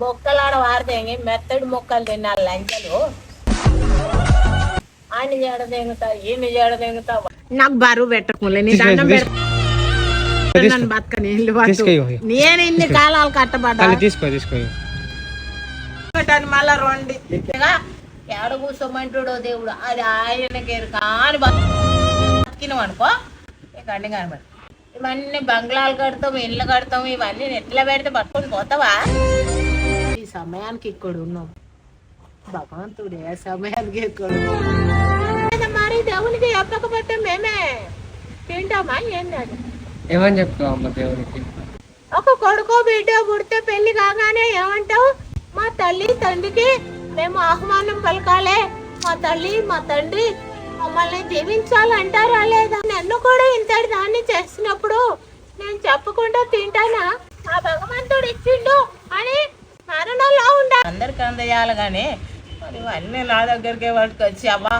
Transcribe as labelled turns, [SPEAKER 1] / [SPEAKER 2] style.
[SPEAKER 1] బొక్కలాడ వారదేంగి మెత్తడి మొక్కలు తిన్నారు లంచలు. ఆయన ఈమె జడ తెంగుతా. నాకు బరువు పెట్టకములే నీ దండం బతకని. నేను ఇన్ని కాలాలు కట్టబడ్డా.
[SPEAKER 2] తీసుకో తీసుకో
[SPEAKER 1] మళ్ళా రెండు. ఎడ కూర్చోమంటాడో దేవుడు అది ఆయనకి కాని బతికినాం అనుకో ఇక అన్ని కనబడి ఇవన్నీ బంగ్లాలు కడతాం ఇల్లు కడతాం ఇవన్నీ ఎట్లా పెడితే పట్టుకొని పోతావా? సమయానికి ఇక్కడ ఉన్నాం. భగవంతుడే ఆ సమయానికి ఇక్కడ. మరి దేవునికి చెప్పకపోతే మేమే. తింటామా ఏంటి అది?
[SPEAKER 2] ఏమని చెప్తావు అమ్మ దేవునికి?
[SPEAKER 1] ఒక కొడుకో బిడ్డ పుడితే పెళ్ళి కాగానే ఏమంటావు? మా తల్లి తండ్రికి మేము ఆహ్వానం పలకాలే. మా తల్లి మా తండ్రి మమ్మల్ని దీవించాలంటారా లేదా? నన్ను కూడా ఇంతటి దాన్ని చేసినప్పుడు నేను చెప్పకుండా తింటానా? ఆ భగవంతుడు ఇచ్చిండు. అందరికీ అందజేయాలి కానీ మరి అన్నీ నా దగ్గరికే పట్టుకొచ్చి అవ్వా